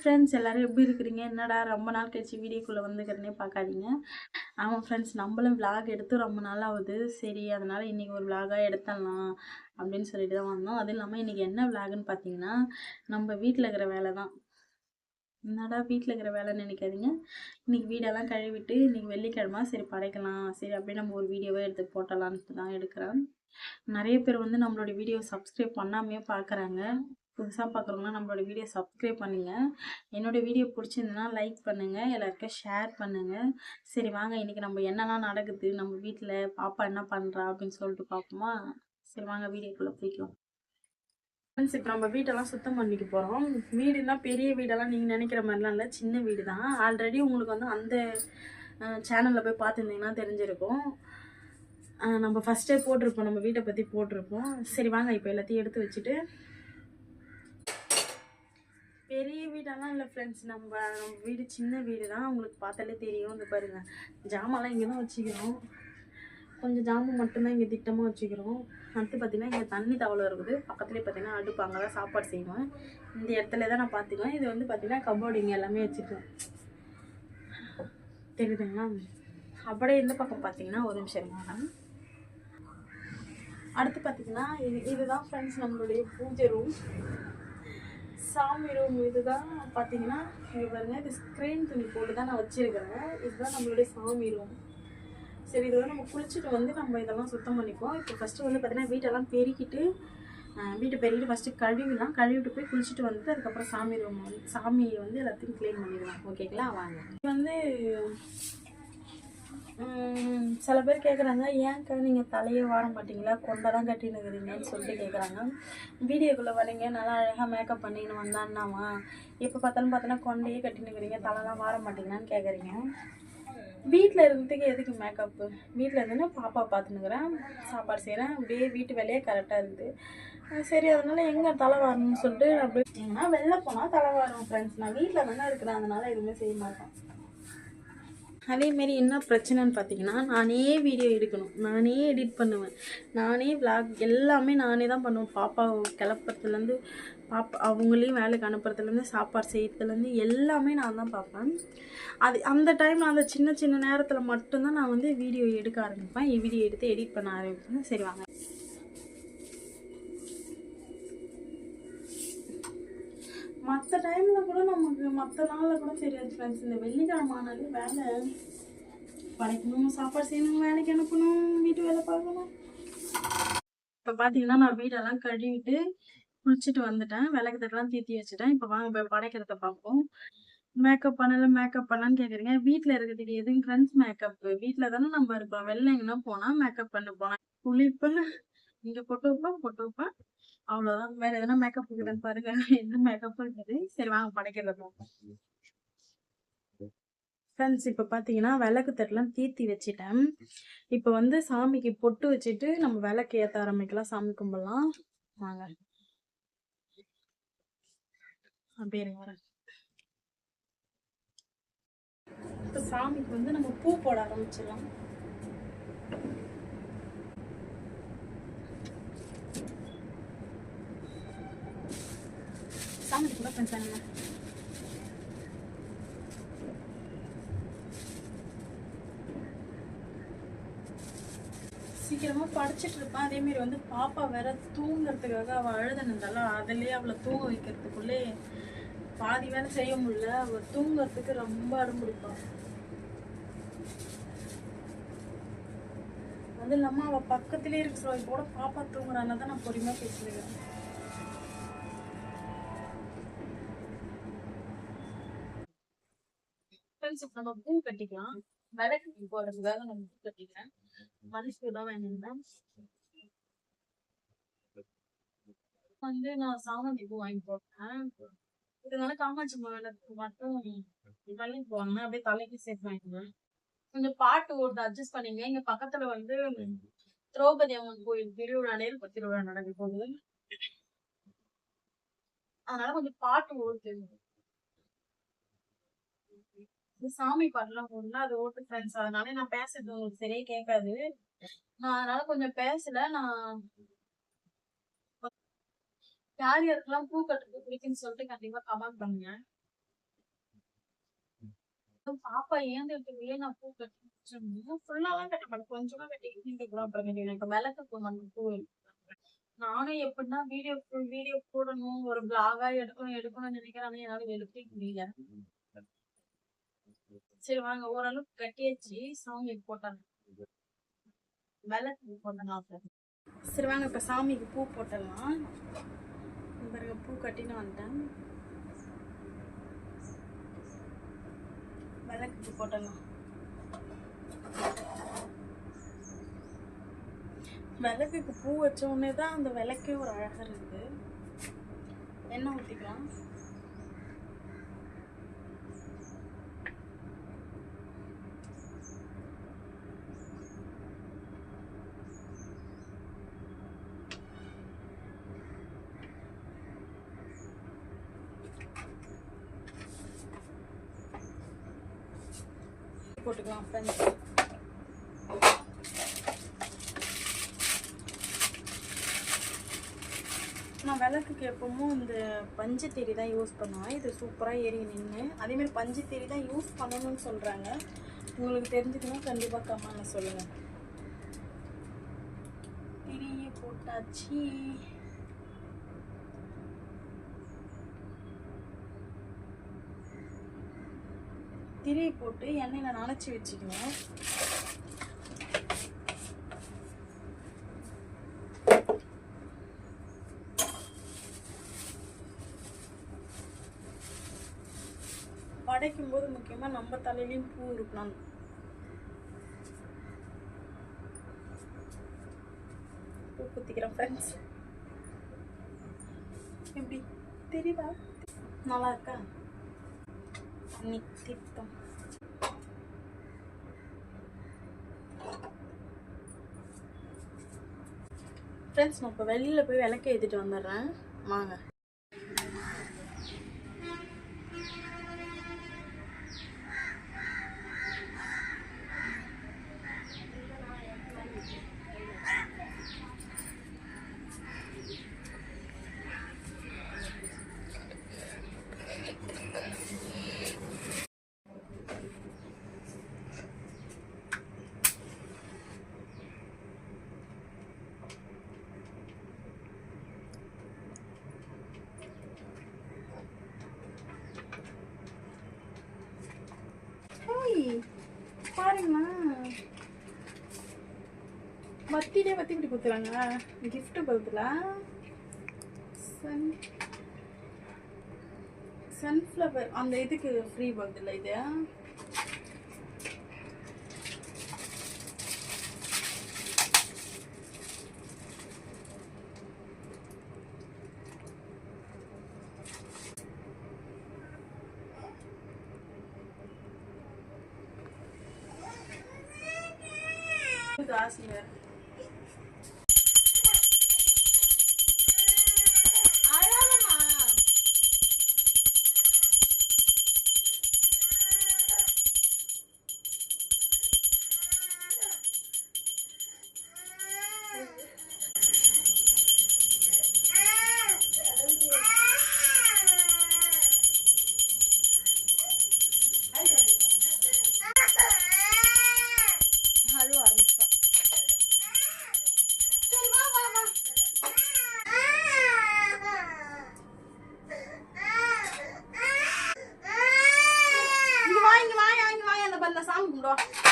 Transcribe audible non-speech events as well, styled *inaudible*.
Friends. எல்லோரும் எப்படி இருக்கிறீங்க? என்னடா ரொம்ப நாள் கழிச்சு வீடியோக்குள்ளே வந்துக்கிறனே பார்க்காதீங்க ஆமாம் ஃப்ரெண்ட்ஸ் நம்மளும் vlog எடுத்து ரொம்ப நாள் ஆகுது. சரி அதனால் இன்றைக்கி ஒரு vlog-ஆ எடுத்துடலாம் அப்படின்னு சொல்லிட்டு தான் வந்தோம். அதுவும் இல்லாமல் இன்றைக்கி என்ன vlog-ன்னு பார்த்தீங்கன்னா நம்ம வீட்டில் இருக்கிற வேலை தான். என்னடா வீட்டில் இருக்கிற வேலைன்னு நினைக்காதீங்க. இன்றைக்கி வீடெல்லாம் கழுவிட்டு இன்றைக்கி வெள்ளிக்கிழமை சரி படைக்கலாம். சரி அப்படியே நம்ம ஒரு வீடியோவே எடுத்து போட்டலான்ட்டு தான் எடுக்கிறேன் நிறைய பேர் வந்து நம்மளோட வீடியோ சப்ஸ்கிரைப் பண்ணாமையே பார்க்குறாங்க புதுசாக பார்க்குறவங்களாம் நம்மளோட வீடியோ சப்ஸ்கிரைப் பண்ணுங்கள் என்னோட வீடியோ பிடிச்சிருந்ததுன்னா லைக் பண்ணுங்கள் எல்லாருக்கும் ஷேர் பண்ணுங்கள் சரி வாங்க. இன்றைக்கி நம்ம என்னெல்லாம் நடக்குது? நம்ம வீட்டில் பாப்பா என்ன பண்ணுறா அப்படின்னு சொல்லிட்டு பார்ப்போமா சரி வாங்க. வீடியோக்குள்ளே போய்க்கலாம் ஃப்ரெண்ட்ஸ் இப்போ நம்ம வீட்டெல்லாம் சுத்தம் பண்ணிக்க போகிறோம் வீடுலாம் பெரிய வீடெல்லாம் நீங்கள் நினைக்கிற மாதிரிலாம் இல்லை. சின்ன வீடு தான் ஆல்ரெடி உங்களுக்கு வந்து அந்த சேனலில் போய் பார்த்துருந்தீங்கன்னா தெரிஞ்சிருக்கும். நம்ம ஃபஸ்ட்டே போட்டிருப்போம். நம்ம வீட்டை பற்றி போட்டிருப்போம். சரி வாங்க. இப்போ எல்லாத்தையும் எடுத்து வச்சுட்டு பெரிய வீடெல்லாம் இல்லை ஃப்ரெண்ட்ஸ் நம்ம நம்ம வீடு சின்ன வீடு தான் உங்களுக்கு பார்த்தாலே தெரியும். இந்த பாருங்க. ஜாமான்லாம் இங்கே தான் வச்சுக்கிறோம் கொஞ்சம் ஜாமான் மட்டும்தான் இங்கே திட்டமாக வச்சுக்கிறோம். அடுத்து பார்த்திங்கன்னா இங்கே தண்ணி தவளை இருக்குது. பக்கத்துலேயே பார்த்தீங்கன்னா அடுப்பு அங்கே தான் சாப்பாடு செய்வேன் இந்த இடத்துல தான் நான் பார்த்துக்குவேன் இது வந்து பார்த்திங்கன்னா கபோர்டு இங்கே எல்லாமே வச்சுக்குவேன் தெரியுதுங்களா? அப்படியே இந்த பக்கம் பார்த்தீங்கன்னா ஒரு நிமிஷம் மேடம். அடுத்து பார்த்திங்கன்னா இது இதுதான் ஃப்ரெண்ட்ஸ் நம்மளுடைய பூஜை ரூம் சாமி ரூம் இதுதான் பார்த்தீங்கன்னா இங்கே பாருங்க இது ஸ்க்ரீன் துணி போட்டு தான் நான் வச்சிருக்கிறேன். இதுதான் நம்மளுடைய சாமி ரூம் சரி இதோட நம்ம குளிச்சுட்டு வந்து நம்ம இதெல்லாம் சுத்தம் பண்ணிப்போம் இப்போ ஃபஸ்ட்டு வந்து பார்த்தீங்கன்னா வீட்டெல்லாம் பெருக்கிட்டு வீட்டை பெருக்கிட்டு ஃபஸ்ட்டு கழுவிலாம் கழுவிட்டு போய் குளிச்சுட்டு வந்துட்டு அதுக்கப்புறம் சாமி ரூம் வந்து சாமியை வந்து எல்லாத்தையும் க்ளீன் பண்ணிடலாம். ஓகேங்களா? வாங்க. இது வந்து சில பேர் கேட்குறாங்க ஏன்க்கா நீங்கள் தலையே வாட மாட்டீங்களா? கொண்டை தான் கட்டின்னு இருக்கிறீங்கன்னு சொல்லிட்டு கேட்குறாங்க வீடியோக்குள்ளே வரீங்க நல்லா அழகாக மேக்கப் பண்ணின்னு வந்தான்னாமா? எப்போ பார்த்தாலும் பார்த்தோன்னா கொண்டையே கட்டின்னு இருக்கிறீங்க தலைலாம் வாட மாட்டீங்களான்னு கேட்குறீங்க வீட்டில் இருக்கிறதுக்கு எதுக்கு மேக்கப்பு வீட்டில் இருந்தேன்னா பாப்பா பார்த்துனுக்குறேன் சாப்பாடு செய்கிறேன் அப்படியே வீட்டு வேலையே கரெக்டாக இருக்குது. சரி அதனால எங்கே தலை வரணும்னு சொல்லிட்டு அப்படின்னா வெளில போனால் தலை வரும் ஃப்ரெண்ட்ஸ் நான் வீட்டில் தானே இருக்கிறேன் அதனால எதுவுமே செய்ய மாட்டேன். அதேமாரி என்ன பிரச்சனைன்னு பார்த்தீங்கன்னா நானே வீடியோ எடுக்கணும். நானே எடிட் பண்ணுவேன். நானே விளாக் எல்லாமே நானே தான் பண்ணுவேன். பாப்பா கிளப்புறதுலேருந்து பாப்பா அவங்களையும் வேலைக்கு அனுப்புறதுலேருந்து சாப்பாடு செய்யறதுலேருந்து எல்லாமே நான் தான் பார்ப்பேன் அது அந்த டைமில் அந்த சின்ன சின்ன நேரத்தில் மட்டும்தான் நான் வந்து வீடியோ எடுக்க ஆரம்பிப்பேன். வீடியோ எடுத்து எடிட் பண்ண ஆரம்பிப்பேன். சரி வாங்க. மற்ற டைமில் கூட நமக்கு மற்ற நாளில் கூட தெரியாது ஃப்ரெண்ட்ஸ் இந்த வெள்ளிக்கிழமை ஆனாலே வேலை. படைக்கணும் சாப்பாடு செய்யணும் வேலைக்கு அனுப்பணும் வீட்டு வேலை பார்க்கணும். இப்போ பார்த்தீங்கன்னா நான் வீடெல்லாம் கழுவிட்டு குளிச்சுட்டு வந்துட்டேன். விளக்கு தட்டெல்லாம் தீத்தி வச்சுட்டேன். இப்போ வாங்க போய் படைக்கிறத பார்ப்போம். மேக்கப் பண்ணல மேக்கப் பண்ணலான்னு கேட்குறீங்க வீட்டில் இருக்கிறதுக்கு எதுவும் ஃப்ரெண்ட்ஸ் மேக்கப் வீட்டில் தானே நம்ம இருப்போம் வெளில எங்கன்னா போனால் மேக்கப் பண்ண போனேன் குளிப்பேன். இங்கே பொட்டு வைப்பேன் பொட்டு வைப்பேன். அவ்வளோதான் வேற எதனா மேக்கப் இருக்குதுன்னு பாருங்க. *laughs* என்ன மேக்கப் இருக்குது சரி வாங்க படைக்கிறத ஃப்ரெண்ட்ஸ் இப்போ பார்த்தீங்கன்னா விளக்கு தட்டெல்லாம் தீர்த்தி வச்சிட்டேன். இப்போ வந்து சாமிக்கு பொட்டு வச்சுட்டு நம்ம விளக்கு ஏற்ற ஆரம்பிக்கலாம். சாமி கும்பிடலாம். வாங்க. அப்படியே வரேன். இப்போ சாமிக்கு வந்து நம்ம பூ போட ஆரம்பிச்சிடலாம். காமெடி கூட பண்ணுறாங்க சீக்கிரமா படிச்சுட்டு இருப்பான் அதே மாதிரி வந்து பாப்பா வேற தூங்குறதுக்காக அவ அழுதுனதால அதுலயே அவளை தூங்க வைக்கிறதுக்குள்ளே பாதி வேலை செய்ய முடியல. அவ தூங்குறதுக்கு ரொம்ப அடம்பிடிப்பா அது இல்லாம அவ பக்கத்திலே இருக்க சொல்ல கூட பாப்பா தூங்குறான்னா தான் நான் பொறுமையா பேசுறேன் ஃப்ரெண்ட்ஸ் நம்ம பூ கட்டிக்கலாம். விளக்கு போடுறதுக்காக நம்ம பூ கட்டிக்கிறேன் மனசுக்கு தான் வேணும் வந்து நான் சாமந்தி பூ வாங்கி போட்டேன். இதனால காமாட்சி அம்மா விளக்கு மட்டும் வள்ளி போவாங்க அப்படியே தலைக்கு சேர்த்து வாங்கினேன் கொஞ்சம் பாட்டு ஓடுது அட்ஜஸ்ட் பண்ணீங்க. இங்க பக்கத்துல வந்து திரௌபதி அம்மன் கோயில் திருவிழா நேரு திருவிழா நடக்க போகுது. அதனால கொஞ்சம் பாட்டு ஓடுது தெரியும் சாமி பாட்டுலாம் போடல அது ஓட்டு ஃப்ரெண்ட்ஸ் அதனால நான் பேசுறது உங்களுக்கு சரியா கேட்காது. நான் அதனால கொஞ்சம் பேசல. நான் யார் யாருக்கெல்லாம் பூ கட்டுறது பிடிக்குன்னு சொல்லிட்டு கண்டிப்பா கமெண்ட் பண்ணுங்க. பாப்பா ஏந்திரத்துக்குள்ளே நான் பூ கட்டி வச்சிருந்தேன் ஃபுல்லாலாம் கட்ட மாட்டேன். கொஞ்சமா கட்டி இந்த கூட அப்புறம் கட்டி எனக்கு விளக்கு பூ மட்டும் பூ நானும் எப்படின்னா வீடியோ வீடியோ போடணும். ஒரு பிளாகா எடுக்கணும் எடுக்கணும்னு நினைக்கிறேன். ஆனா என்னால எடுக்க முடியல. சரி வாங்க. ஓரளவுக்கு கட்டியாச்சு. சாமிக்கு போட்டாங்க. விளக்கு பூ போட்டாங்க சரி. வாங்க. இப்ப சாமிக்கு பூ போட்டுடலாம் பாருங்க பூ கட்டின்னு வந்துட்டேன். விளக்குக்கு போட்டலாம். விளக்குக்கு பூ வச்ச உடனே தான் அந்த விளக்கே ஒரு அழகா இருக்குது எண்ணெய் ஊற்றிக்கலாம் போட்டுக்கலாம் ஃப்ரெண்ட்ஸ் நான் விளக்குக்கு எப்பவும் இந்த பஞ்சு தான் யூஸ் பண்ணுவேன். இது சூப்பராக ஏறி நின்று அதேமாரி பஞ்சு தான் யூஸ் பண்ணணும்னு சொல்கிறாங்க உங்களுக்கு தெரிஞ்சுக்கணும் கண்டிப்பாக கம்மான்னு சொல்லுங்கள் திரியை போட்டாச்சு. திரியை போட்டு எண்ணெயில் நனைச்சி வச்சுக்கணும். படைக்கும் போது முக்கியமாக நம்ம தலையிலையும் பூ இருக்கணும். பூ குத்திக்கிறேன் ஃப்ரெண்ட்ஸ் எப்படி? தெரியுதா? நல்லா இருக்கா? நித்தித்தம் ஃப்ரெண்ட்ஸ் நான் இப்போ வெளியில் போய் விளக்க ஏற்றிட்டு வந்துடுறேன். வாங்க ஹேய் பாருங்கம்மா பத்திலே பத்தி இப்படி கொடுத்துறாங்க கிஃப்ட் பல்பில் சன் சன்ஃப்ளவர் அந்த இதுக்கு ஃப்ரீ பதில் இது? Last year. இங்க